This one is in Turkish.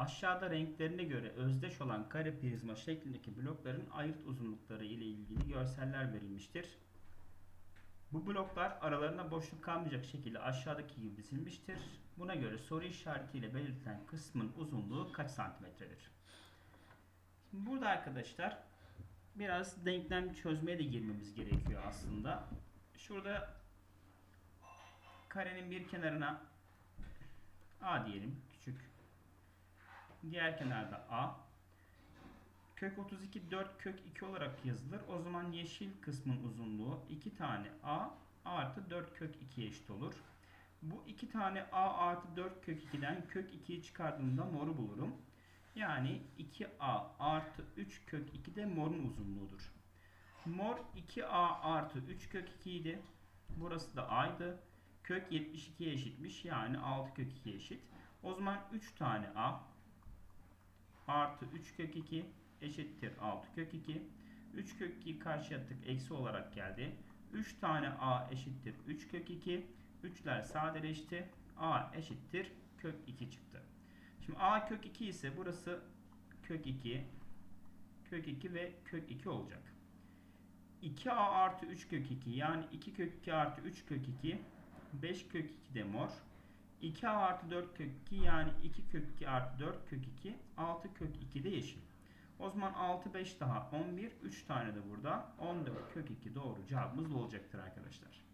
Aşağıda renklerine göre özdeş olan kare prizma şeklindeki blokların ayırt uzunlukları ile ilgili görseller verilmiştir. Bu bloklar aralarında boşluk kalmayacak şekilde aşağıdaki gibi dizilmiştir. Buna göre soru işaretiyle belirtilen kısmın uzunluğu kaç santimetredir? Şimdi burada arkadaşlar biraz denklem çözmeye de girmemiz gerekiyor aslında. Şurada karenin bir kenarına A diyelim küçük. Diğer kenarda A. Kök 32 4 kök 2 olarak yazılır. O zaman yeşil kısmın uzunluğu 2 tane A artı 4 kök 2'ye eşit olur. Bu 2 tane A artı 4 kök 2'den kök 2'yi çıkardığımda moru bulurum. Yani 2A artı 3 kök 2 de morun uzunluğudur. Mor 2A artı 3 kök 2 idi. Burası da A'ydı. Kök 72'ye eşitmiş. Yani 6 kök 2 eşit. O zaman 3 tane A artı 3 kök 2 eşittir 6 kök 2. 3 kök 2 karşıya attık. Eksi olarak geldi. 3 tane A eşittir 3 kök 2. 3'ler sadeleşti. A eşittir kök 2 çıktı. Şimdi A kök 2 ise burası kök 2, kök 2 ve kök 2 olacak. 2A artı 3 kök 2 yani 2 kök 2 artı 3 kök 2 5 kök 2 de mor. 2A artı 4 kök 2 yani 2 kök 2 artı 4 kök 2 6 kök 2 de yeşil. O zaman 6 5 daha 11 3 tane de burada 14 kök 2 doğru cevabımız olacaktır arkadaşlar.